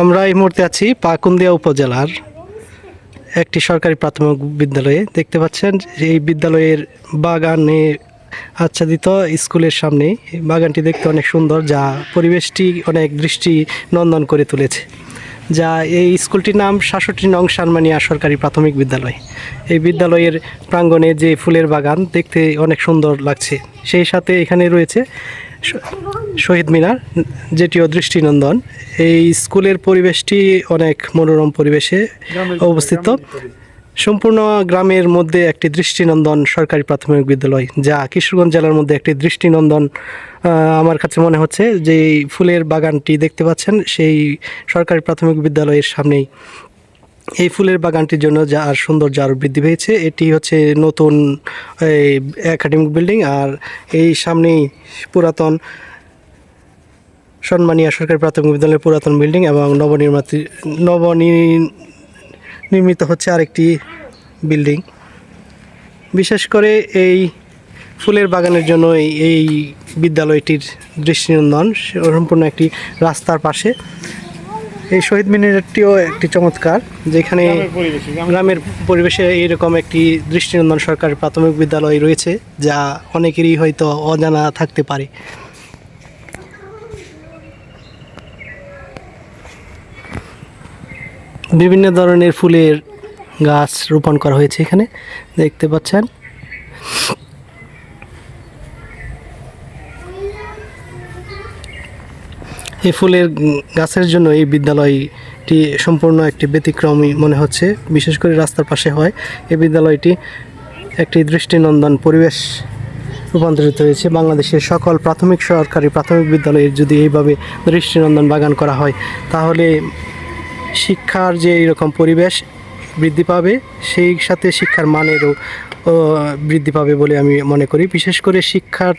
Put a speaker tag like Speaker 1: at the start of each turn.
Speaker 1: আমরা এই মুহূর্তে আছি পাকুন্দিয়া উপজেলার একটি সরকারি প্রাথমিক বিদ্যালয়ে। দেখতে পাচ্ছেন এই বিদ্যালয়ের বাগানে আচ্ছাদিত স্কুলের সামনে বাগানটি দেখতে অনেক সুন্দর, যা পরিবেশটি অনেক দৃষ্টি নন্দন করে তুলেছে, যা এই স্কুলটির নাম সাতষট্টি নং সানমানিয়া সরকারি প্রাথমিক বিদ্যালয়। এই বিদ্যালয়ের প্রাঙ্গণে যে ফুলের বাগান দেখতে অনেক সুন্দর লাগছে, সেই সাথে এখানে রয়েছে শহীদ মিনার যেটিও দৃষ্টিনন্দন। এই স্কুলের পরিবেশটি অনেক মনোরম পরিবেশে অবস্থিত। সম্পূর্ণ গ্রামের মধ্যে একটি দৃষ্টিনন্দন সরকারি প্রাথমিক বিদ্যালয় যা কিশোরগঞ্জ জেলার মধ্যে একটি দৃষ্টিনন্দন আমার কাছে মনে হচ্ছে যে ফুলের বাগানটি দেখতে পাচ্ছেন সেই সরকারি প্রাথমিক বিদ্যালয়ের সামনেই। এই ফুলের বাগানটির জন্য যা আর সৌন্দর্য আরও বৃদ্ধি পেয়েছে এটি হচ্ছে নতুন একাডেমিক বিল্ডিং আর এই সামনেই পুরাতন সম্মানীয় সরকারি প্রাথমিক বিদ্যালয়ের পুরাতন বিল্ডিং এবং নবনির্মিত নবনি নির্মিত হচ্ছে আরেকটি বিল্ডিং। বিশেষ করে এই ফুলের বাগানের জন্য এই এই বিদ্যালয়টির দৃষ্টিনন্দন সম্পূর্ণ একটি রাস্তার পাশে। এই শহীদ মিনারটিও একটি চমৎকার যেখানে গ্রামের পরিবেশে এইরকম একটি দৃষ্টিনন্দন সরকারি প্রাথমিক বিদ্যালয় রয়েছে যা অনেকেরই হয়তো অজানা থাকতে পারে। বিভিন্ন ধরনের ফুলের গাছ রোপণ করা হয়েছে এখানে। দেখতে পাচ্ছেন। এই ফুলের গাছের জন্য এই বিদ্যালয়টি সম্পূর্ণ একটি ব্যতিক্রমী মনে হচ্ছে। বিশেষ করে রাস্তার পাশে হয়। এই বিদ্যালয়টি একটি দৃষ্টিনন্দন পরিবেশ রূপান্তরিত হয়েছে। বাংলাদেশের সকল প্রাথমিক সরকারি প্রাথমিক বিদ্যালয়ের যদি এইভাবে দৃষ্টিনন্দন বাগান করা হয়, তাহলে শিক্ষার যে এরকম পরিবেশ বৃদ্ধি পাবে, সেই সাথে শিক্ষার মানেরও বৃদ্ধি পাবে বলে আমি মনে করি। বিশেষ করে শিক্ষার